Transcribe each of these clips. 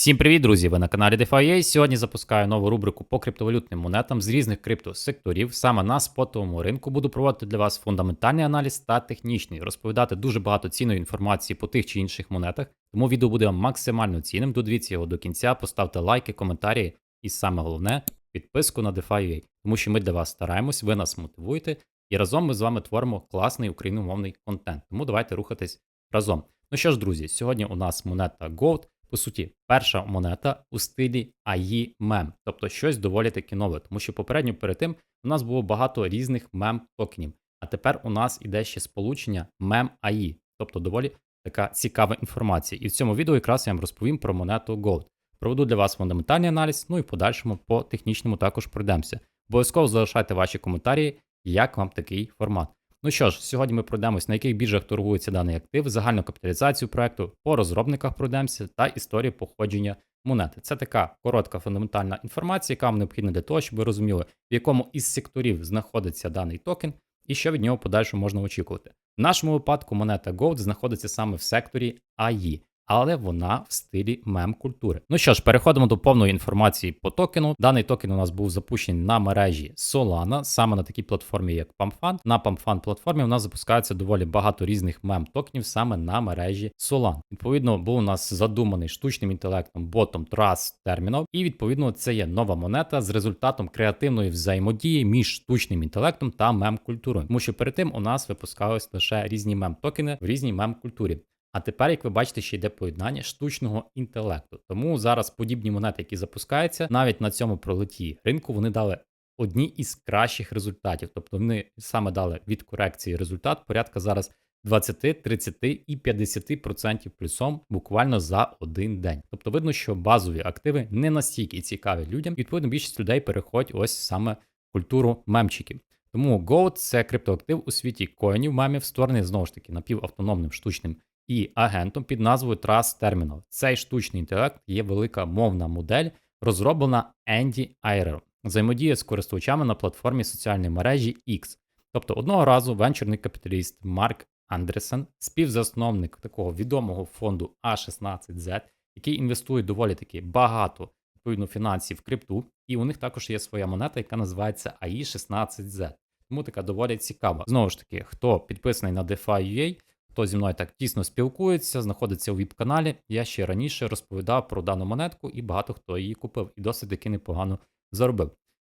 Всім привіт, друзі! Ви на каналі DeFi.ua. Сьогодні запускаю нову рубрику по криптовалютним монетам з різних криптосекторів. Саме на спотовому ринку буду проводити для вас фундаментальний аналіз та технічний, розповідати дуже багато цінної інформації по тих чи інших монетах. Тому відео буде максимально цінним. Додивіться його до кінця, поставте лайки, коментарі і саме головне підписку на DeFi.ua. Тому що ми для вас стараємось, ви нас мотивуєте, і разом ми з вами творимо класний україномовний контент. Тому давайте рухатись разом. Ну що ж, друзі, сьогодні у нас монета Gold по суті, перша монета у стилі AI мем, тобто щось доволі таки нове, тому що попередньо перед тим у нас було багато різних мем токенів. А тепер у нас іде ще сполучення мем AI, тобто доволі така цікава інформація. І в цьому відео якраз я вам розповім про монету Gold. Проведу для вас фундаментальний аналіз, ну і в подальшому по технічному також пройдемося. Обов'язково залишайте ваші коментарі, як вам такий формат. Ну що ж, сьогодні ми пройдемось, на яких біржах торгується даний актив, загальну капіталізацію проекту, по розробниках пройдемося та історію походження монети. Це така коротка фундаментальна інформація, яка вам необхідна для того, щоб ви розуміли, в якому із секторів знаходиться даний токен і що від нього подальше можна очікувати. В нашому випадку монета Gold знаходиться саме в секторі AI але вона в стилі мем-культури. Ну що ж, переходимо до повної інформації по токену. Даний токен у нас був запущений на мережі Solana, саме на такій платформі, як PumpFund. На PumpFund платформі у нас запускається доволі багато різних мем-токенів саме на мережі Solana. Відповідно, був у нас задуманий штучним інтелектом ботом Trust Terminal, і відповідно це є нова монета з результатом креативної взаємодії між штучним інтелектом та мем-культурою. Тому що перед тим у нас випускались лише різні мем-токени в різній мем-культурі. А тепер, як ви бачите, ще йде поєднання штучного інтелекту. Тому зараз подібні монети, які запускаються, навіть на цьому пролеті ринку, вони дали одні із кращих результатів. Тобто вони саме дали від корекції результат порядка зараз 20, 30 і 50% плюсом буквально за один день. Тобто видно, що базові активи не настільки цікаві людям, відповідно більшість людей переходять ось саме культуру мемчиків. Тому Goat – це криптоактив у світі коїнів мемів, створений знову ж таки напівавтономним штучним і агентом під назвою Trust Terminal. Цей штучний інтелект є велика мовна модель, розроблена Енді Айрер. Взаємодіє з користувачами на платформі соціальної мережі X. Тобто одного разу венчурний капіталіст Марк Андресен, співзасновник такого відомого фонду А16Z, який інвестує доволі таки багато відповідно фінансів в крипту, і у них також є своя монета, яка називається AI16Z. Тому така доволі цікава. Знову ж таки, хто підписаний на DeFi.ua, хто зі мною так тісно спілкується, знаходиться у віп-каналі. Я ще раніше розповідав про дану монетку, і багато хто її купив, і досить таки непогано заробив.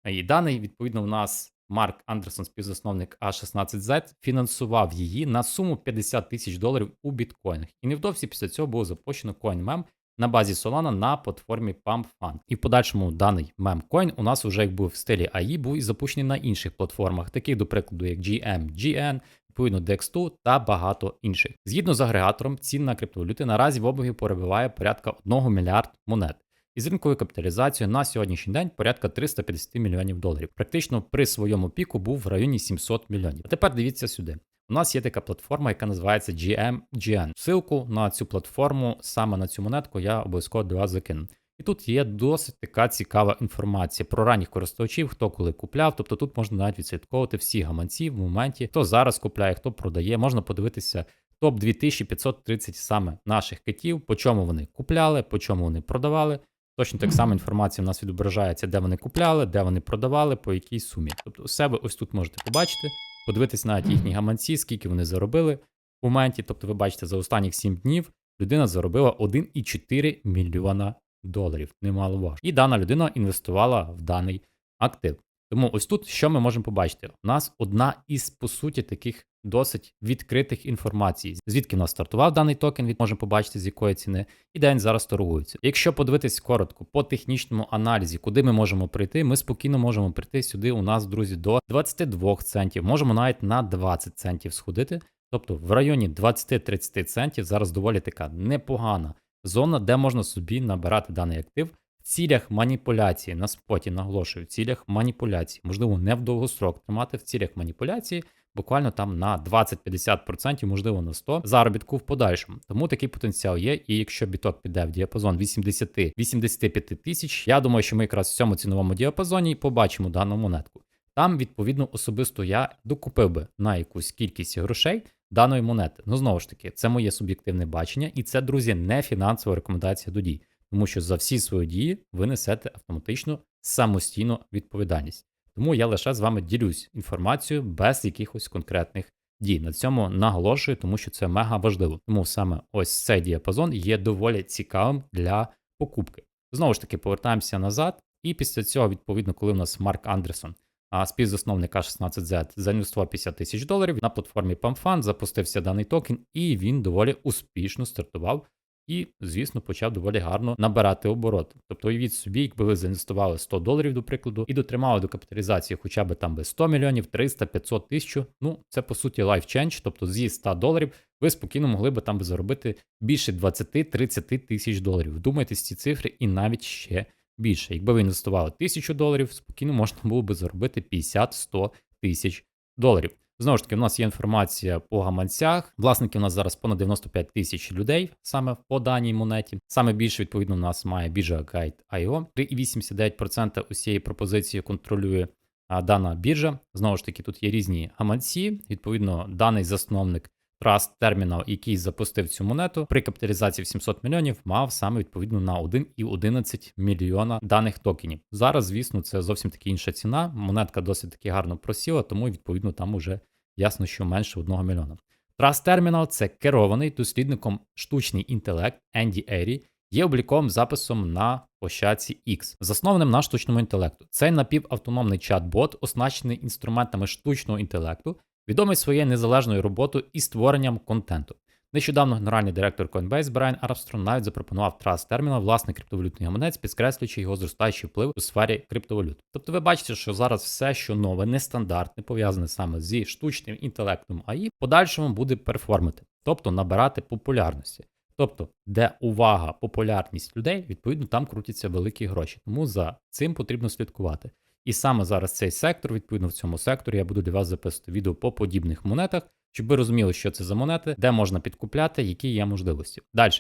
І даний, відповідно, у нас Марк Андерсон, співзасновник А16Z, фінансував її на суму 50 тисяч доларів у біткоїнах. І невдовзі після цього було запущено CoinMem на базі Solana на платформі PumpFund. І в подальшому даний мемкоін у нас вже як був в стилі AI, був і запущений на інших платформах, таких, до прикладу, як GM, GN, відповідно DEX2 та багато інших. Згідно з агрегатором, цін криптовалюти наразі в обігі перебуває порядка 1 мільярд монет. Із ринковою капіталізацією на сьогоднішній день порядка 350 мільйонів доларів. Практично при своєму піку був в районі 700 мільйонів. А тепер дивіться сюди. У нас є така платформа, яка називається GMGN. Силку на цю платформу, саме на цю монетку, я обов'язково до вас закину. І тут є досить така цікава інформація про ранніх користувачів, хто коли купляв. Тобто тут можна навіть відслідковувати всі гаманці в моменті, хто зараз купляє, хто продає. Можна подивитися топ 2530 саме наших китів, по чому вони купляли, по чому вони продавали. Точно так само інформація у нас відображається, де вони купляли, де вони продавали, по якій сумі. Тобто у себе ось тут можете побачити, подивитися навіть їхні гаманці, скільки вони заробили в моменті. Тобто, ви бачите, за останніх 7 днів людина заробила 1,4 мільйона доларів, немало важко. І дана людина інвестувала в даний актив. Тому ось тут що ми можемо побачити? У нас одна із, по суті, таких досить відкритих інформацій, звідки в нас стартував даний токен, від можемо побачити, з якої ціни, і де він зараз торгується. Якщо подивитись коротко по технічному аналізі, куди ми можемо прийти, ми спокійно можемо прийти сюди. У нас, друзі, до 22 центів, можемо навіть на 20 центів сходити. Тобто в районі 20-30 центів зараз доволі така непогана зона, де можна собі набирати даний актив в цілях маніпуляції. На споті наголошую, в цілях маніпуляції. Можливо, не в довгострок тримати в цілях маніпуляції, буквально там на 20-50%, можливо, на 100% заробітку в подальшому. Тому такий потенціал є. І якщо біток піде в діапазон 80-85 тисяч, я думаю, що ми якраз в цьому ціновому діапазоні побачимо дану монетку. Там, відповідно, особисто я докупив би на якусь кількість грошей даної монети. Ну, знову ж таки, це моє суб'єктивне бачення, і це, друзі, не фінансова рекомендація до дій. тому що за всі свої дії ви несете автоматично самостійну відповідальність. Тому я лише з вами ділюсь інформацією без якихось конкретних дій. На цьому наголошую, тому що це мега важливо. Тому саме ось цей діапазон є доволі цікавим для покупки. Знову ж таки, повертаємося назад, і після цього, відповідно, коли у нас Марк Андерсон, а співзасновник А16Z, заінвестував 50 тисяч доларів на платформі PAMFund, запустився даний токен, і він доволі успішно стартував. І, звісно, почав доволі гарно набирати обороти. Тобто, уявіть собі, якби ви заінвестували 100 доларів, до прикладу, і дотримали до капіталізації хоча б там би 100 мільйонів, 300, 500 тисяч. Ну, це по суті change, тобто зі 100 доларів ви спокійно могли би там би заробити більше 20-30 тисяч доларів. Вдумайтесь ці цифри і навіть ще більше. Якби ви інвестували 1000 доларів, спокійно можна було би заробити 50-100 тисяч доларів. Знову ж таки, у нас є інформація по гаманцях. Власників у нас зараз понад 95 тисяч людей саме по даній монеті. Саме більше, відповідно, у нас має біржа Guide.io. 3,89% усієї пропозиції контролює а, дана біржа. Знову ж таки, тут є різні гаманці. Відповідно, даний засновник Trust Terminal, який запустив цю монету, при капіталізації в 700 мільйонів мав саме відповідно на 1,11 мільйона даних токенів. Зараз, звісно, це зовсім таки інша ціна. Монетка досить таки гарно просіла, тому відповідно там уже ясно, що менше 1 мільйона. Terminal – це керований дослідником штучний інтелект Енді Ері, є обліковим записом на площадці X, заснованим на штучному інтелекту. Цей напівавтономний чат-бот, оснащений інструментами штучного інтелекту, відомий своєю незалежною роботою і створенням контенту. Нещодавно генеральний директор Coinbase Брайан Армстронг навіть запропонував Trust Terminal власний криптовалютний гаманець, підкреслюючи його зростаючий вплив у сфері криптовалют. Тобто ви бачите, що зараз все, що нове, нестандартне, пов'язане саме зі штучним інтелектом АІ, подальшому буде перформити, тобто набирати популярності. Тобто, де увага, популярність людей, відповідно, там крутяться великі гроші. Тому за цим потрібно слідкувати. І саме зараз цей сектор, відповідно, в цьому секторі я буду для вас записувати відео по подібних монетах, щоб ви розуміли, що це за монети, де можна підкупляти, які є можливості. Далі.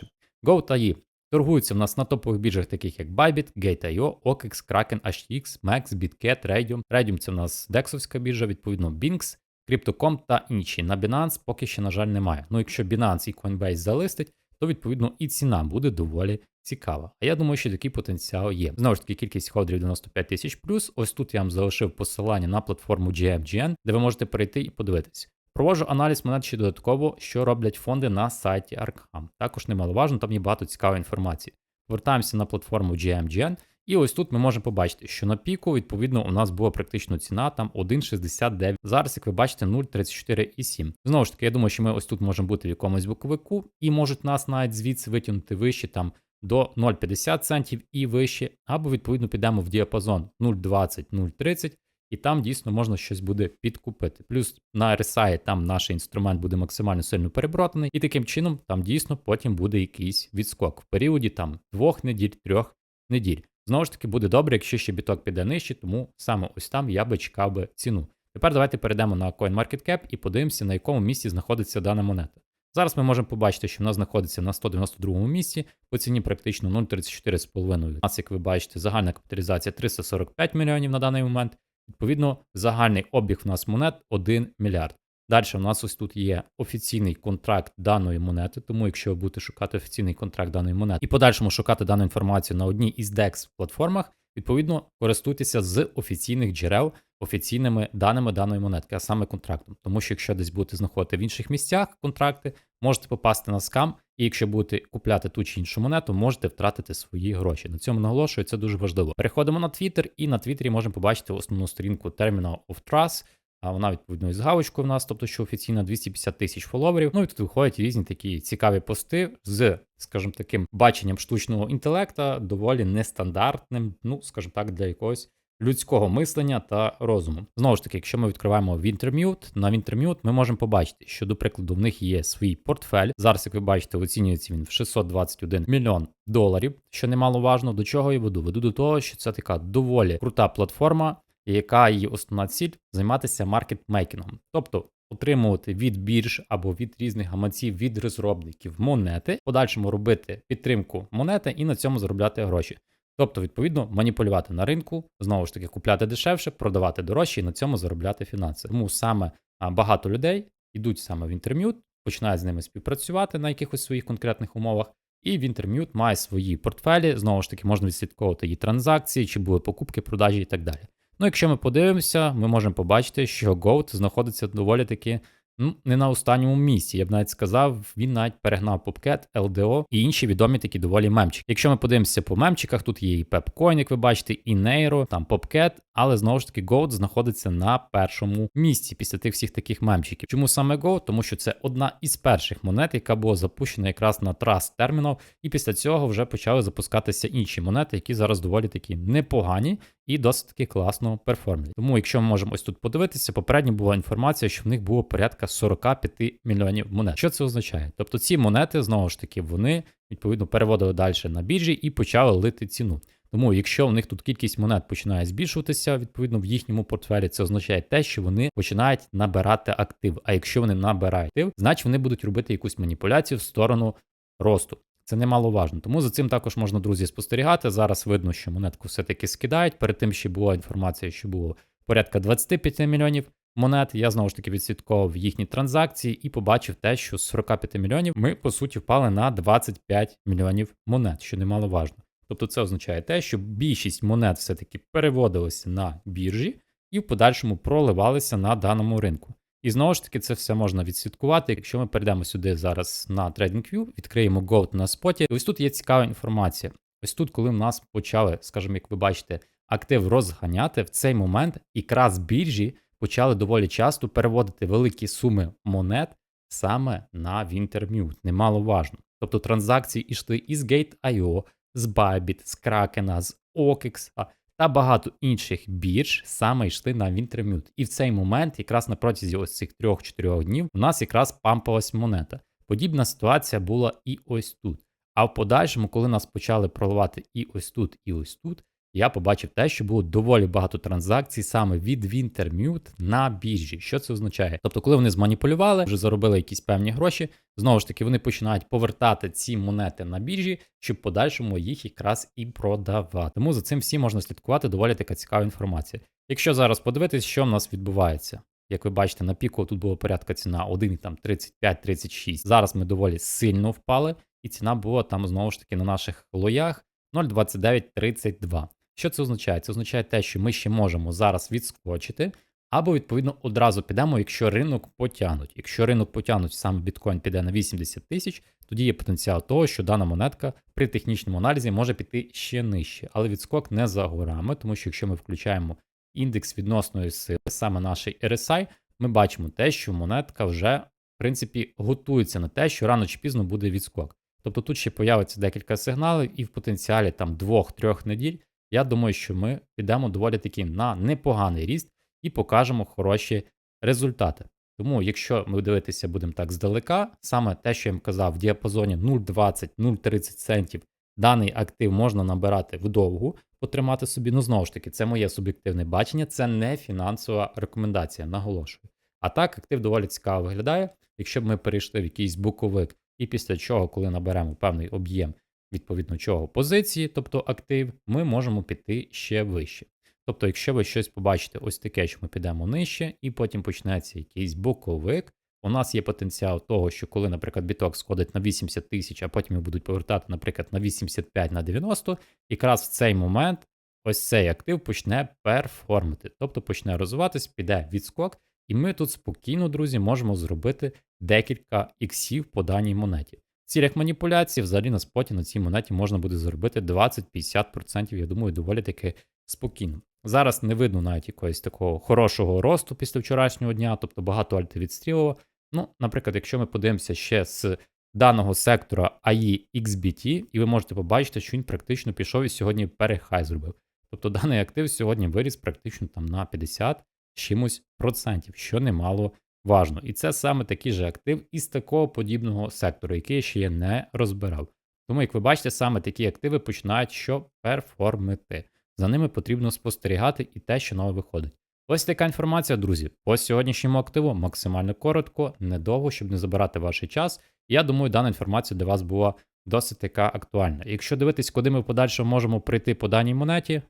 Go та E. Торгуються в нас на топових біржах, таких як Bybit, Gate.io, OKX, Kraken, HTX, Max, BitCat, Radium. Radium це в нас дексовська біржа, відповідно, Binx, Crypto.com та інші. На Binance поки що, на жаль, немає. Ну, якщо Binance і Coinbase залистить, то відповідно і ціна буде доволі цікава. А я думаю, що такий потенціал є. Знову ж таки, кількість холдерів 95 тисяч плюс. Ось тут я вам залишив посилання на платформу GMGN, де ви можете перейти і подивитись. Проводжу аналіз монет ще додатково, що роблять фонди на сайті Arkham. Також немаловажно, там є багато цікавої інформації. Вертаємося на платформу GMGN, і ось тут ми можемо побачити, що на піку, відповідно, у нас була практично ціна там 1,69. Зараз, як ви бачите, 0,34,7. Знову ж таки, я думаю, що ми ось тут можемо бути в якомусь боковику, і можуть нас навіть звідси витягнути вище там до 0,50 центів і вище, або відповідно підемо в діапазон 0,20-0,30, і там дійсно можна щось буде підкупити. Плюс на RSI там наш інструмент буде максимально сильно перебротаний, і таким чином там дійсно потім буде якийсь відскок в періоді там двох неділь, трьох неділь. Знову ж таки, буде добре, якщо ще біток піде нижче, тому саме ось там я би чекав би ціну. Тепер давайте перейдемо на CoinMarketCap і подивимося, на якому місці знаходиться дана монета. Зараз ми можемо побачити, що вона знаходиться на 192 місці, по ціні практично 0,34,5. У нас, як ви бачите, загальна капіталізація 345 мільйонів на даний момент. Відповідно, загальний обіг в нас монет 1 мільярд. Далі у нас ось тут є офіційний контракт даної монети, тому якщо ви будете шукати офіційний контракт даної монети і подальшому шукати дану інформацію на одній із DEX платформах, відповідно користуйтеся з офіційних джерел, офіційними даними даної монетки, а саме контрактом. Тому що якщо десь будете знаходити в інших місцях контракти, можете попасти на скам, і якщо будете купляти ту чи іншу монету, можете втратити свої гроші. На цьому наголошую, це дуже важливо. Переходимо на Twitter, і на Твіттері можемо побачити основну сторінку Terminal of Trust. А вона відповідно із галочкою в нас, тобто що офіційно 250 тисяч фоловерів. Ну і тут виходять різні такі цікаві пости з, скажімо, таким баченням штучного інтелекта, доволі нестандартним, ну, скажімо так, для якогось людського мислення та розуму. Знову ж таки, якщо ми відкриваємо Wintermute, на Wintermute ми можемо побачити, що, до прикладу, в них є свій портфель. Зараз, як ви бачите, оцінюється він в 621 мільйон доларів, що немаловажно. До чого я веду? Веду до того, що це така доволі крута платформа яка її основна ціль займатися маркетмейкінгом, тобто отримувати від бірж або від різних гаманців, від розробників монети, в подальшому робити підтримку монети і на цьому заробляти гроші. Тобто, відповідно, маніпулювати на ринку, знову ж таки, купляти дешевше, продавати дорожче і на цьому заробляти фінанси. Тому саме багато людей йдуть саме в інтерм'ют, починають з ними співпрацювати на якихось своїх конкретних умовах І Wintermute має свої портфелі, знову ж таки, можна відслідковувати її транзакції, чи були покупки, продажі і так далі. Ну, якщо ми подивимося, ми можемо побачити, що Goat знаходиться доволі таки ну, не на останньому місці. Я б навіть сказав, він навіть перегнав Popcat, LDO і інші відомі такі доволі мемчики. Якщо ми подивимося по мемчиках, тут є і Pepcoin, як ви бачите, і Neiro, там Popcat, але знову ж таки Goat знаходиться на першому місці після тих всіх таких мемчиків. Чому саме Goat? Тому що це одна із перших монет, яка була запущена якраз на Trust Terminal, і після цього вже почали запускатися інші монети, які зараз доволі такі непогані і досить таки класно перформлять. Тому, якщо ми можемо ось тут подивитися, попередньо була інформація, що в них було порядка 45 мільйонів монет. Що це означає? Тобто ці монети знову ж таки вони відповідно переводили далі на біржі і почали лити ціну. Тому, якщо в них тут кількість монет починає збільшуватися, відповідно в їхньому портфелі, це означає те, що вони починають набирати актив. А якщо вони набирають актив, значить вони будуть робити якусь маніпуляцію в сторону росту. Це немаловажно. Тому за цим також можна, друзі, спостерігати. Зараз видно, що монетку все-таки скидають. Перед тим ще була інформація, що було порядка 25 мільйонів монет. Я знову ж таки відслідковував їхні транзакції і побачив те, що з 45 мільйонів ми по суті впали на 25 мільйонів монет, що немаловажно. Тобто це означає те, що більшість монет все-таки переводилися на біржі і в подальшому проливалися на даному ринку. І знову ж таки, це все можна відслідкувати. Якщо ми перейдемо сюди зараз на TradingView, відкриємо Goat на споті. Ось тут є цікава інформація. Ось тут, коли в нас почали, скажімо, як ви бачите, актив розганяти, в цей момент якраз біржі почали доволі часто переводити великі суми монет саме на Wintermute. Немаловажно. Тобто транзакції йшли із Gate.io, з Bybit, з Kraken, з Окекса та багато інших бірж саме йшли на Wintermute. І в цей момент, якраз на протязі ось цих 3-4 днів, у нас якраз пампалась монета. Подібна ситуація була і ось тут. А в подальшому, коли нас почали проливати і ось тут, і ось тут, я побачив те, що було доволі багато транзакцій саме від Wintermute на біржі. Що це означає? Тобто, коли вони зманіпулювали, вже заробили якісь певні гроші, знову ж таки, вони починають повертати ці монети на біржі, щоб подальшому їх якраз і продавати. Тому за цим всім можна слідкувати, доволі така цікава інформація. Якщо зараз подивитись, що в нас відбувається. Як ви бачите, на піку тут була порядка ціна 1,35-36. Зараз ми доволі сильно впали, і ціна була там знову ж таки на наших лоях 0,2932. Що це означає? Це означає те, що ми ще можемо зараз відскочити, або, відповідно, одразу підемо, якщо ринок потягнуть. Якщо ринок потягнуть, саме біткоін піде на 80 тисяч, тоді є потенціал того, що дана монетка при технічному аналізі може піти ще нижче. Але відскок не за горами, тому що якщо ми включаємо індекс відносної сили, саме наш RSI, ми бачимо те, що монетка вже, в принципі, готується на те, що рано чи пізно буде відскок. Тобто тут ще появиться декілька сигналів, і в потенціалі там 2-3 неділь я думаю, що ми підемо доволі таки на непоганий ріст і покажемо хороші результати. Тому, якщо ми дивитися будемо так здалека, саме те, що я їм казав, в діапазоні 0,20-0,30 центів даний актив можна набирати вдовгу, потримати собі. Ну, знову ж таки, це моє суб'єктивне бачення, це не фінансова рекомендація, наголошую. А так, актив доволі цікаво виглядає. Якщо б ми перейшли в якийсь буковик, і після чого, коли наберемо певний об'єм відповідно чого позиції, тобто актив, ми можемо піти ще вище. Тобто, якщо ви щось побачите ось таке, що ми підемо нижче, і потім почнеться якийсь боковик, у нас є потенціал того, що коли, наприклад, біток сходить на 80 тисяч, а потім їх будуть повертати, наприклад, на 85 на 90, якраз в цей момент ось цей актив почне перформити, тобто почне розвиватись, піде відскок, і ми тут спокійно, друзі, можемо зробити декілька іксів по даній монеті. Цілях маніпуляцій взагалі на споті на цій монеті можна буде заробити 20-50%, я думаю, доволі таки спокійно. Зараз не видно навіть якогось такого хорошого росту після вчорашнього дня, тобто багато альти відстрілило. Ну, наприклад, якщо ми подивимося ще з даного сектора AI XBT, і ви можете побачити, що він практично пішов і сьогодні перехай зробив. Тобто даний актив сьогодні виріс практично там на 50 чимось процентів, що немало важно. І це саме такий же актив із такого подібного сектору, який я ще я не розбирав. Тому, як ви бачите, саме такі активи починають що перформити. За ними потрібно спостерігати і те, що нове виходить. Ось така інформація, друзі, по сьогоднішньому активу максимально коротко, недовго, щоб не забирати ваш час. Я думаю, дана інформація для вас була досить така актуальна. Якщо дивитись, куди ми в подальшому можемо прийти по даній монеті,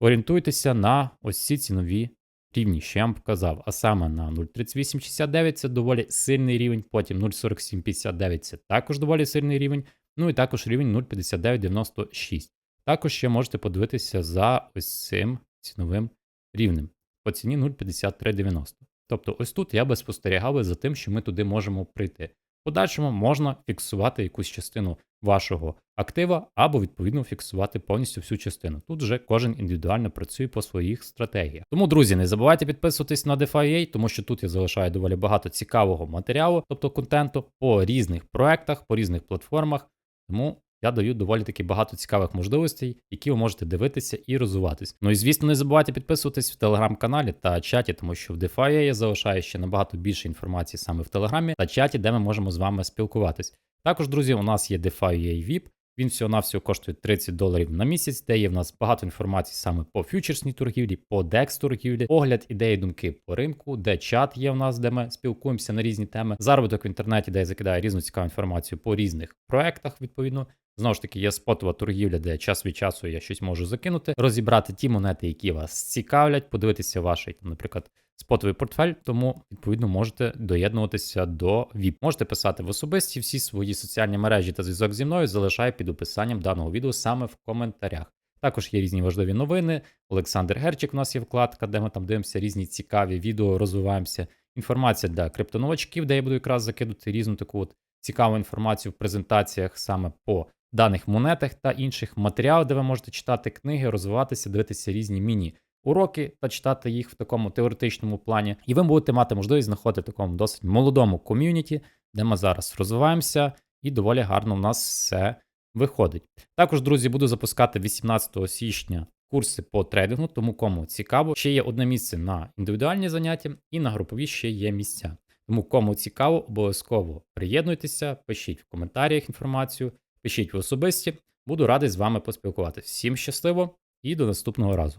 орієнтуйтеся на ось ці цінові рівні, що я вам показав, а саме на 0,3869 це доволі сильний рівень, потім 0,4759 це також доволі сильний рівень, ну і також рівень 0,5996. Також ще можете подивитися за ось цим ціновим рівнем по ціні 0,5390. Тобто, ось тут я би спостерігав за тим, що ми туди можемо прийти. В подальшому можна фіксувати якусь частину вашого актива або відповідно фіксувати повністю всю частину. Тут вже кожен індивідуально працює по своїх стратегіях. Тому, друзі, не забувайте підписуватись на DeFi.ua, тому що тут я залишаю доволі багато цікавого матеріалу, тобто контенту по різних проектах, по різних платформах. Тому я даю доволі таки багато цікавих можливостей, які ви можете дивитися і розвиватись. Ну і звісно, не забувайте підписуватись в телеграм-каналі та чаті, тому що в DeFi я залишаю ще набагато більше інформації саме в телеграмі та чаті, де ми можемо з вами спілкуватись. Також, друзі, у нас є DeFi VIP. Він всього навсього коштує 30 доларів на місяць, де є в нас багато інформації саме по фьючерсній торгівлі, по DEX торгівлі, огляд ідеї думки по ринку, де чат є в нас, де ми спілкуємося на різні теми, заробіток в інтернеті, де я закидаю різну цікаву інформацію по різних проектах, відповідно. Знову ж таки, є спотова торгівля, де час від часу я щось можу закинути, розібрати ті монети, які вас цікавлять, подивитися ваш, наприклад, спотовий портфель, тому відповідно можете доєднуватися до VIP. Можете писати в особисті всі свої соціальні мережі та зв'язок зі мною залишаю під описанням даного відео саме в коментарях. Також є різні важливі новини. Олександр Герчик у нас є вкладка, де ми там дивимося різні цікаві відео, розвиваємося. Інформація для криптоновачків, де я буду якраз закидати різну таку от цікаву інформацію в презентаціях саме по даних монетах та інших матеріалів, де ви можете читати книги, розвиватися, дивитися різні міні-уроки та читати їх в такому теоретичному плані. І ви будете мати можливість знаходити в такому досить молодому ком'юніті, де ми зараз розвиваємося, і доволі гарно в нас все виходить. Також, друзі, буду запускати 18 січня курси по трейдингу, тому кому цікаво, ще є одне місце на індивідуальні заняття, і на групові ще є місця. Тому кому цікаво, обов'язково приєднуйтеся, пишіть в коментарях інформацію, пишіть в особисті. Буду радий з вами поспілкуватися. Всім щасливо і до наступного разу.